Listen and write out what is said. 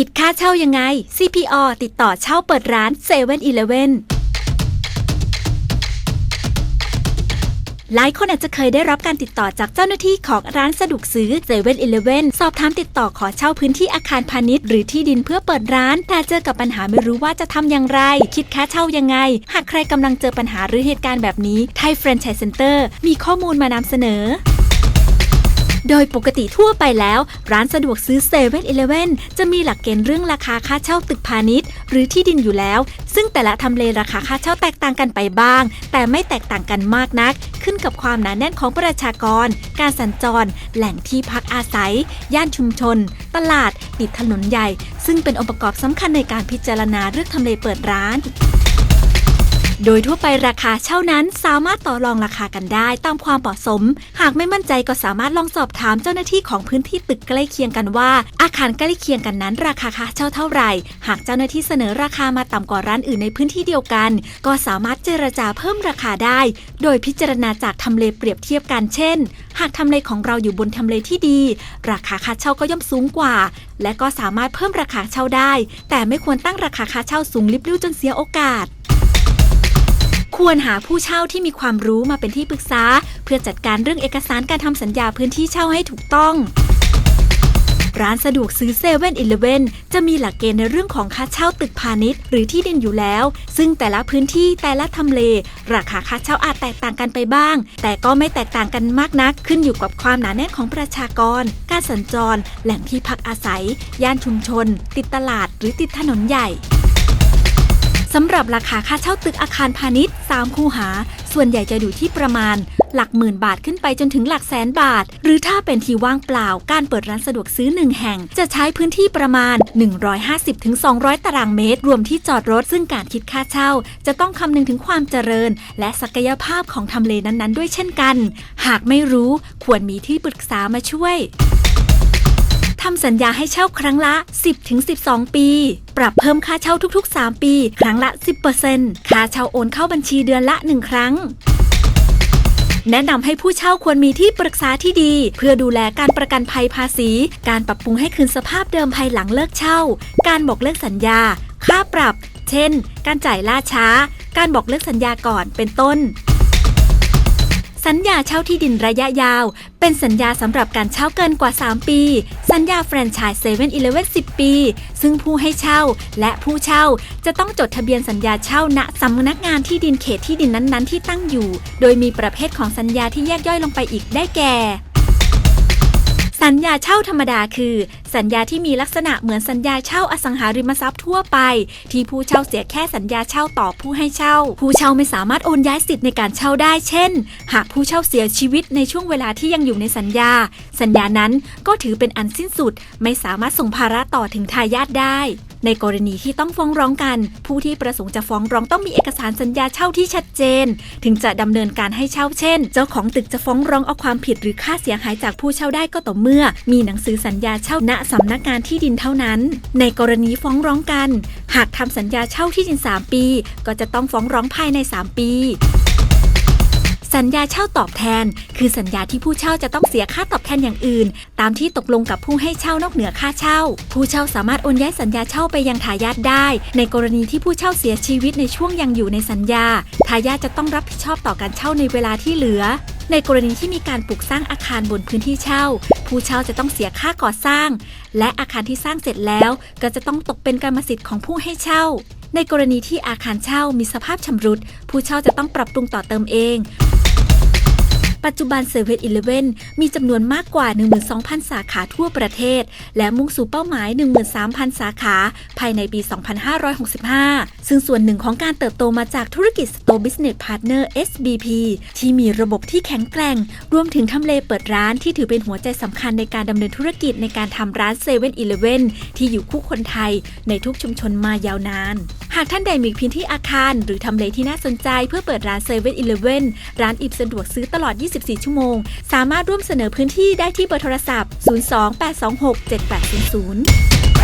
คิดค่าเช่ายังไง CPO ติดต่อเช่าเปิดร้าน7 e เ e ่ e อหลายคนอาจจะเคยได้รับการติดต่อจากเจ้าหน้าที่ของร้านสะดวกซื้อ7 e เ e ่ e อสอบถามติดต่อขอเช่าพื้นที่อาคารพาณิชย์หรือที่ดินเพื่อเปิดร้าน แต่เจอกับปัญหาไม่รู้ว่าจะทำอย่างไร คิดค่าเช่ายังไง หากใครกำลังเจอปัญหาหรือเหตุการณ์แบบนี้ไทยแฟรนไชส์เซ็นเตอร์มีข้อมูลมานำเสนอ โดยปกติทั่วไปแล้ว ร้านสะดวกซื้อ7 e เ e ่ e อจะมีหลักเกณฑ์เรื่องราคาค่าเช่าตึกพาณิชย์ หรือที่ดินอยู่แล้ว ซึ่งแต่ละทำเลราคาค่าเช่าแตกต่างกันไปบ้าง แต่ไม่แตกต่างกันมากนัก ขึ้นกับความหนาแน่นของประชากร การสัญจร แหล่งที่พักอาศัย ย่านชุมชน ตลาด ติดถนนใหญ่ ซึ่งเป็นองค์ประกอบสำคัญในการพิจารณาเลือกทำเลเปิดร้าน โดยทั่วไปราคาเช่านั้นสามารถต่อรองราคากันได้ตามความเหมาะสม หากไม่มั่นใจก็สามารถลองสอบถามเจ้าหน้าที่ของพื้นที่ตึกใกล้เคียงกันว่า อาคารใกล้เคียงกันนั้นราคาค่าเช่าเท่าไหร่ หากเจ้าหน้าที่เสนอราคามาต่ำกว่าร้านอื่นในพื้นที่เดียวกัน ก็สามารถเจรจาเพิ่มราคาได้ โดยพิจารณาจากทำเลเปรียบเทียบกันเช่น หากทำเลของเราอยู่บนทำเลที่ดี ราคาค่าเช่าก็ย่อมสูงกว่า และก็สามารถเพิ่มราคาเช่าได้ แต่ไม่ควรตั้งราคาค่าเช่าสูงลิบลิ่วจนเสียโอกาส ควรหาผู้เช่าที่มีความรู้มาเป็นที่ปรึกษา เพื่อจัดการเรื่องเอกสารการทำสัญญาพื้นที่เช่าให้ถูกต้อง ร้านสะดวกซื้อ7 e เ e ่ e อจะมีหลักเกณฑ์ในเรื่องของค่าเช่าตึกพาณิชย์ หรือที่ดินอยู่แล้ว ซึ่งแต่ละพื้นที่แต่ละทำเล ราคาค่าเช่าอาจแตกต่างกันไปบ้าง แต่ก็ไม่แตกต่างกันมากนัก ขึ้นอยู่กับความหนาแน่นของประชากร การสัญจร แหล่งที่พักอาศัย ย่านชุมชน ติดตลาด หรือติดถนนใหญ่ สำหรับราคาค่าเช่าตึกอาคารพาณิชย์ 3 คูหา ส่วนใหญ่จะอยู่ที่ประมาณ หลักหมื่นบาทขึ้นไปจนถึงหลักแสนบาท หรือถ้าเป็นที่ว่างเปล่า การเปิดร้านสะดวกซื้อ 1 แห่ง จะใช้พื้นที่ประมาณ 150-200 ตารางเมตร รวมที่จอดรถ ซึ่งการคิดค่าเช่า จะต้องคำนึงถึงความเจริญ และศักยภาพของทำเลนั้นๆ ด้วยเช่นกัน หากไม่รู้ควรมีที่ปรึกษามาช่วย ทำสัญญาให้เช่าครั้งละ 10-12 ปี ปรับเพิ่มค่าเช่าทุก ๆ 3 ปี ครั้งละ 10%ค่าเช่าโอนเข้าบัญชีเดือนละ 1 ครั้งแนะนำให้ผู้เช่าควรมีที่ปรึกษาที่ดี เพื่อดูแลการประกันภัยภาษี การปรับปรุงให้คืนสภาพเดิมภายหลังเลิกเช่า การบอกเลิกสัญญา ค่าปรับ เช่น การจ่ายล่าช้า การบอกเลิกสัญญาก่อนเป็นต้น สัญญาเช่าที่ดินระยะยาว เป็นสัญญาสำหรับการเช่าเกินกว่า 3 ปี สัญญาแฟรนไชส์เซเ e ่ e 10 ปี ซึ่งผู้ให้เช่าและผู้เช่าจะต้องจดทะเบียนสัญญาเช่าณสำนักงานที่ดินเขตที่ดินนั้นๆ ที่ตั้งอยู่ โดยมีประเภทของสัญญาที่แยกย่อยลงไปอีกได้แก่ สัญญาเช่าธรรมดาคือ สัญญาที่มีลักษณะเหมือนสัญญาเช่าอสังหาริมทรัพย์ทั่วไป ที่ผู้เช่าเสียแค่สัญญาเช่าต่อผู้ให้เช่า ผู้เช่าไม่สามารถโอนย้ายสิทธิ์ในการเช่าได้เช่น หากผู้เช่าเสียชีวิตในช่วงเวลาที่ยังอยู่ในสัญญา สัญญานั้นก็ถือเป็นอันสิ้นสุด ไม่สามารถส่งภาระต่อถึงทายาทได้ ในกรณีที่ต้องฟ้องร้องกัน ผู้ที่ประสงค์จะฟ้องร้องต้องมีเอกสารสัญญาเช่าที่ชัดเจน ถึงจะดำเนินการให้เช่าเช่น เจ้าของตึกจะฟ้องร้องเอาความผิดหรือค่าเสียหายจากผู้เช่าได้ก็ต่อเมื่อ มีหนังสือสัญญาเช่าณสำนักงานที่ดินเท่านั้น ในกรณีฟ้องร้องกัน หากทำสัญญาเช่าที่ดิน 3 ปี ก็จะต้องฟ้องร้องภายใน 3 ปี สัญญาเช่าตอบแทน คือสัญญาที่ผู้เช่าจะต้องเสียค่าตอบแทนอย่างอื่น ตามที่ตกลงกับผู้ให้เช่านอกเหนือค่าเช่า ผู้เช่าสามารถโอนย้ายสัญญาเช่าไปยังทายาทได้ ในกรณีที่ผู้เช่าเสียชีวิตในช่วงยังอยู่ในสัญญาทายาทจะต้องรับผิดชอบต่อการเช่าในเวลาที่เหลือ ในกรณีที่มีการปลูกสร้างอาคารบนพื้นที่เช่า ผู้เช่าจะต้องเสียค่าก่อสร้าง และอาคารที่สร้างเสร็จแล้ว ก็จะต้องตกเป็นกรรมสิทธิ์ของผู้ให้เช่าในกรณีที่อาคารเช่ามีสภาพชำรุด ผู้เช่าจะต้องปรับปรุงต่อเติมเอง ปัจจุบัน7 e เ e ่ e อมีจำนวนมากกว่า 12,000 สาขาทั่วประเทศ และมุ่งสู่เป้าหมาย 13,000 สาขา ภายในปี 2565 ซึ่งส่วนหนึ่งของการเติบโตมาจากธุรกิจ Store Business Partner SBP ที่มีระบบที่แข็งแกร่ง รวมถึงทำเลเปิดร้านที่ถือเป็นหัวใจสำคัญในการดำเนินธุรกิจในการทำร้าน7 e เ e ่ e ที่อยู่คู่คนไทยในทุกชุมชนมายาวนาน หากท่านใดมีพื้นที่อาคาร หรือทำเลที่น่าสนใจเพื่อเปิดร้านเซเว่นอีเลเว่นร้านอิบสะดวกซื้อตลอด 24 ชั่วโมง สามารถร่วมเสนอพื้นที่ได้ที่เบอร์โทรศัพท์ 028267800